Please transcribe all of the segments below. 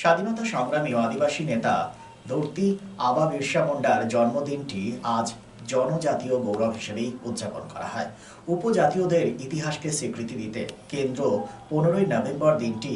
স্বাধীনতা সংগ্রামী আদিবাসী নেতা ধরতি আবা বিরসা মুন্ডার জন্মদিনটি আজ জনজাতীয় গৌরব হিসেবেই উদযাপন করা হয়। উপজাতীয়দের ইতিহাসকে স্বীকৃতি দিতে কেন্দ্র পনেরোই নভেম্বর দিনটি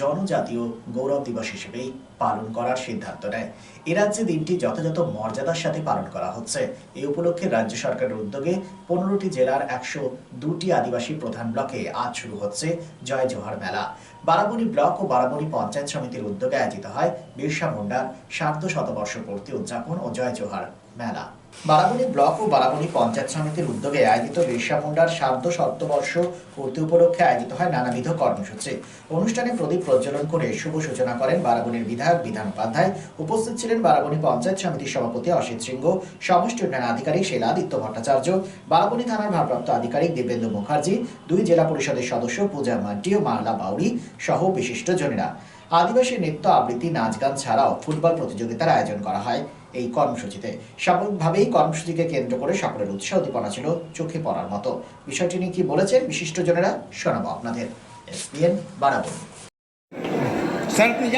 জনজাতীয় গৌরব দিবস হিসেবেই পালন করার সিদ্ধান্ত নেয়। এ রাজ্যে দিনটি যথাযথ মর্যাদার সাথে পালন করা হচ্ছে। এই উপলক্ষে রাজ্য সরকারের উদ্যোগে পনেরোটি জেলার একশো দুটি আদিবাসী প্রধান ব্লকে আজ শুরু হচ্ছে জয় জোহার মেলা। বারাবণী ব্লক ও বারাবণী পঞ্চায়েত সমিতির উদ্যোগে আয়োজিত হয় বিরসা মুন্ডার সার্ধ শতবর্ষ পূর্তি উদযাপন ও জয় জোহার মেলা। বারাবণী ব্লক ও বারাবণী পঞ্চায়েত সমিতির উদ্যোগে আয়োজিত বিরসা মুন্ডার সার্ধ শতবর্ষ পূর্তি উপলক্ষে আয়োজিত হয় নানাবিধ কর্মসূচি। অনুষ্ঠানে প্রদীপ প্রজ্বলন করে শুভ সূচনা করেন বারাবণীর বিধায়ক বিধান উপাধ্যায়। উপস্থিত ছিলেন বারাবণী পঞ্চায়েত সমিতির সভাপতি অসিত সিংহ, সমষ্টি উন্নয়ন আধিকারিক শিলাদিত্য ভট্টাচার্য, বারাবণী থানার ভারপ্রাপ্ত আধিকারিক দেবেন্দ্র মুখার্জি, দুই জেলা পরিষদের সদস্য পূজা মান্ডি ও মারলা বাউরি সহ বিশিষ্ট জনেরা। আদিবাসী নৃত্য আবৃত্তি, নাচ গান ছাড়াও ফুটবল প্রতিযোগিতার আয়োজন করা হয় এই কর্মসূচিতে। স্বাভাবিকভাবেই কর্মসূচিকে কেন্দ্র করে সকলের উৎসাহ উদ্দীপনা ছিল চোখে পড়ার মতো। বিষয়টি নিয়ে কি বলেছেন বিশিষ্ট জনেরা, শোনাবো আপনাদের। এসপিএন বারাবণী। স্যার আপনি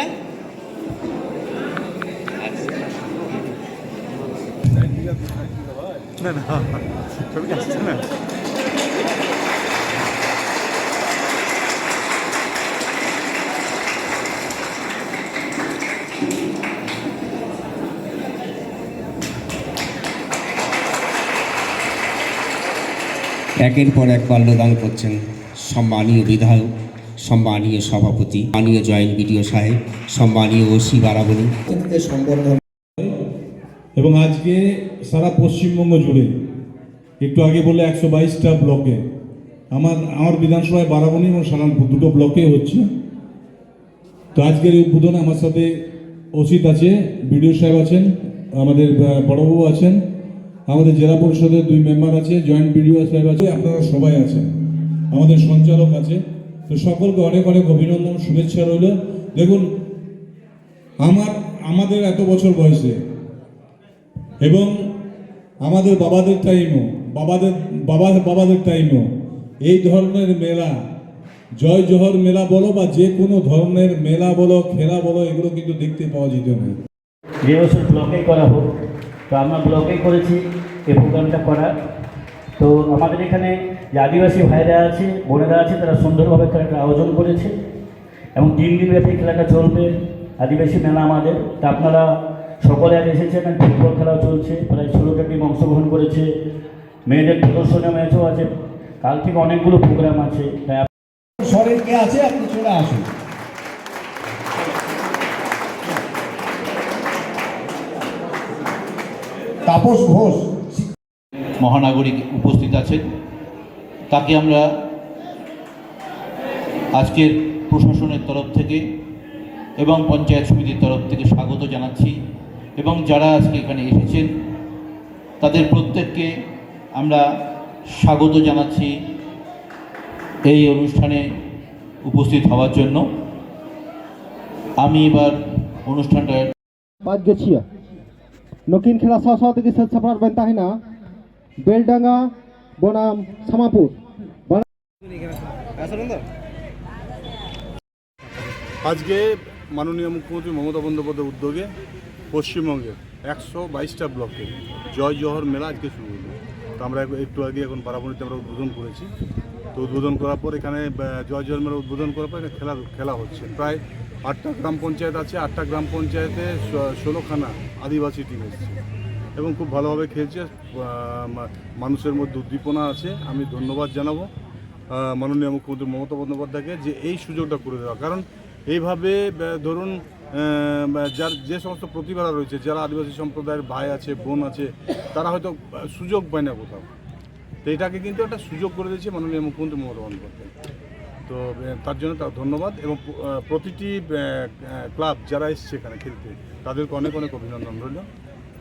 একের পর এক বাল্যদান করছেন সম্মানীয় বিধায়ক সম্মানীয় সভাপতি, মাননীয় জয়েন্ট বিডিও সাহেব, সম্মানীয় ওসি বারাবণী। এবং আজকে সারা পশ্চিমবঙ্গ জুড়ে, একটু আগে বলে একশো বাইশটা ব্লকে, আমার আমার বিধানসভায় বারাবণী এবং সারানপুর দুটো ব্লকে হচ্ছে। তো আজকের এই উদ্বোধনে আমার সাথে অসিত আছে, বিডিও সাহেব আছেন, আমাদের বড়বাবু আছেন, আমাদের জেলা পরিষদের দুই মেম্বার আছে, জয়েন্ট বিডিও সাহেব আছে, আপনারা সবাই আছেন, আমাদের সঞ্চালক আছে। তো সকলকে অনেক অনেক অভিনন্দন, শুভেচ্ছা রইল। দেখুন, আমার, আমাদের এত বছর বয়সে এবং আমাদের বাবাদের টাইমও বাবাদের, বাবা, বাবাদের টাইমও এই ধরনের মেলা, জয় জহর মেলা বলো বা যে কোনো ধরনের মেলা বলো, খেলা বলো, এগুলো কিন্তু দেখতে পাওয়া যেত না। যে বছর ব্লকে করা হোক, তো আমরা ব্লকেই করেছি, এই প্রোগ্রামটা করা। তো আমাদের এখানে যে আদিবাসী ভাইরা আছে, বোনেরা আছে, তারা সুন্দরভাবে খেলাটা আয়োজন করেছে এবং তিন দিন ব্যাপী খেলাটা চলবে। আদিবাসী মেলা আমাদের। তা আপনারা সকলে আগে এসেছেন ফুটবল খেলাও চলছে। প্রায় ষোলোটা টিম অংশগ্রহণ করেছে। মেয়েদের প্রদর্শনী ম্যাচও আছে। কাল থেকে অনেকগুলো প্রোগ্রাম আছে। তাই কে আছে, আপনি চলে আসুন। তাপস ঘোষ। মহানাগরিক উপস্থিত আছেন। তাকে আমরা আজকের প্রশাসনের তরফ থেকে এবং পঞ্চায়েত সমিতির তরফ থেকে স্বাগত জানাচ্ছি এবং যারা আজকে এখানে এসেছেন, তাদের প্রত্যেককে আমরা স্বাগত জানাচ্ছি এই অনুষ্ঠানে উপস্থিত হওয়ার জন্য। আমি এবার অনুষ্ঠানটা বাদ গেছিয়া নকিন খেলা সাও সাও থেকে সেট সাপড়ার বেন তাহিনা বেলডাঙ্গা, বনাম সামাপুর আজকে মাননীয় মুখ্যমন্ত্রী মমতা বন্দ্যোপাধ্যায়ের উদ্যোগে পশ্চিমবঙ্গের একশো বাইশটা ব্লকে জয় জহর মেলা আজকে শুরু হলো। তো আমরা একটু আগে এখন বারাবণীতে আমরা উদ্বোধন করেছি। তো উদ্বোধন করার পর এখানে জয় জহর মেলা উদ্বোধন করার পর এখানে খেলা খেলা হচ্ছে। প্রায় আটটা গ্রাম পঞ্চায়েত আছে, আটটা গ্রাম পঞ্চায়েতে ষোলোখানা আদিবাসী টিম এসেছে। এবং খুব ভালোভাবে খেলছে মানুষের মধ্যে উদ্দীপনা আছে। আমি ধন্যবাদ জানাব মাননীয় মুখ্যমন্ত্রী মমতা বন্দ্যোপাধ্যায়কে যে এই সুযোগটা করে দেওয়া। কারণ এইভাবে ধরুন যার, যে সমস্ত প্রতিভারা রয়েছে, যারা আদিবাসী সম্প্রদায়ের ভাই আছে, বোন আছে, তারা হয়তো সুযোগ পায় না কোথাও। তো এটাকে কিন্তু একটা সুযোগ করে দিয়েছে মাননীয় মুখ্যমন্ত্রী মমতা বন্দ্যোপাধ্যায়। তো তার জন্য তার ধন্যবাদ এবং প্রতিটি ক্লাব যারা এসছে এখানে খেলতে, তাদেরকে অনেক অনেক অভিনন্দন রইল।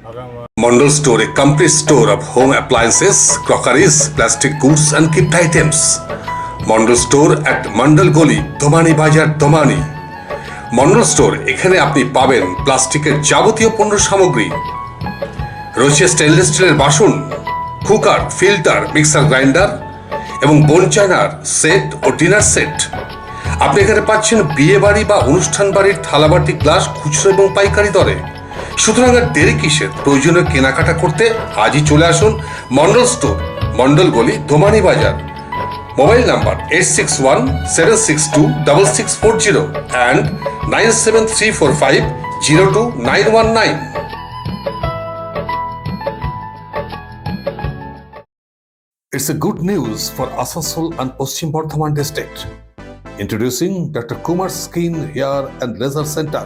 আগাম Mondal Store, a complete store of home appliances, crockeries, plastic goods, and gift items. Mondal Store at Mandal Goli, Domani Bajar, Domani. Mondal store এখানে আপনি পাবেন প্লাস্টিকের যাবতীয় পণ্য সামগ্রী রয়েছে স্টেনলেস স্টিলের বাসন কুকার ফিল্টার মিক্সার গ্রাইন্ডার এবং বোন চায়নার সেট ও ডিনার সেট আপনি এখানে পাচ্ছেন বিয়ে বাড়ি বা অনুষ্ঠান বাড়ির থালাবাটি গ্লাস খুচরো এবং পাইকারি দরে সুতরাং আর দেরি কিসের প্রয়োজনীয় কেনাকাটা করতে আজই চলে আসুন মন্ডল স্টোর মন্ডল গলি দোমানি বাজার mobile number eight six one seven six two double six four zero and nine seven three four five zero two nine one nine It's a good news for Asansol and Paschim Bardhaman district. Introducing Dr. Kumar Skin Hair and Laser Center.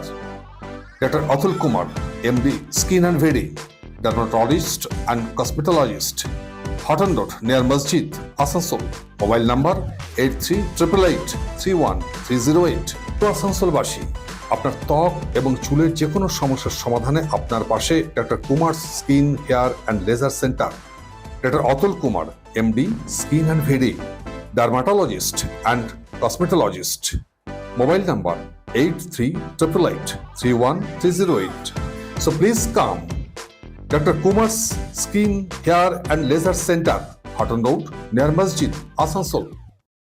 Dr. Atul Kumar, MD, Skin and Very, dermatologist and cosmetologist. Hotton Road near Masjid, Asansol. Mobile number 838831 তো আসানসোলবাসী আপনার ত্বক এবং চুলের যে কোনো সমস্যার সমাধানে আপনার পাশে doctor Kumar skin hair and laser centre doctor Atul Kumar MD skin and VD dermatologist and cosmetologist mobile number eight three triple eight three one three zero eight so please come doctor Kumar's skin hair and laser centre Hutton road near মসজিদ আসানসোল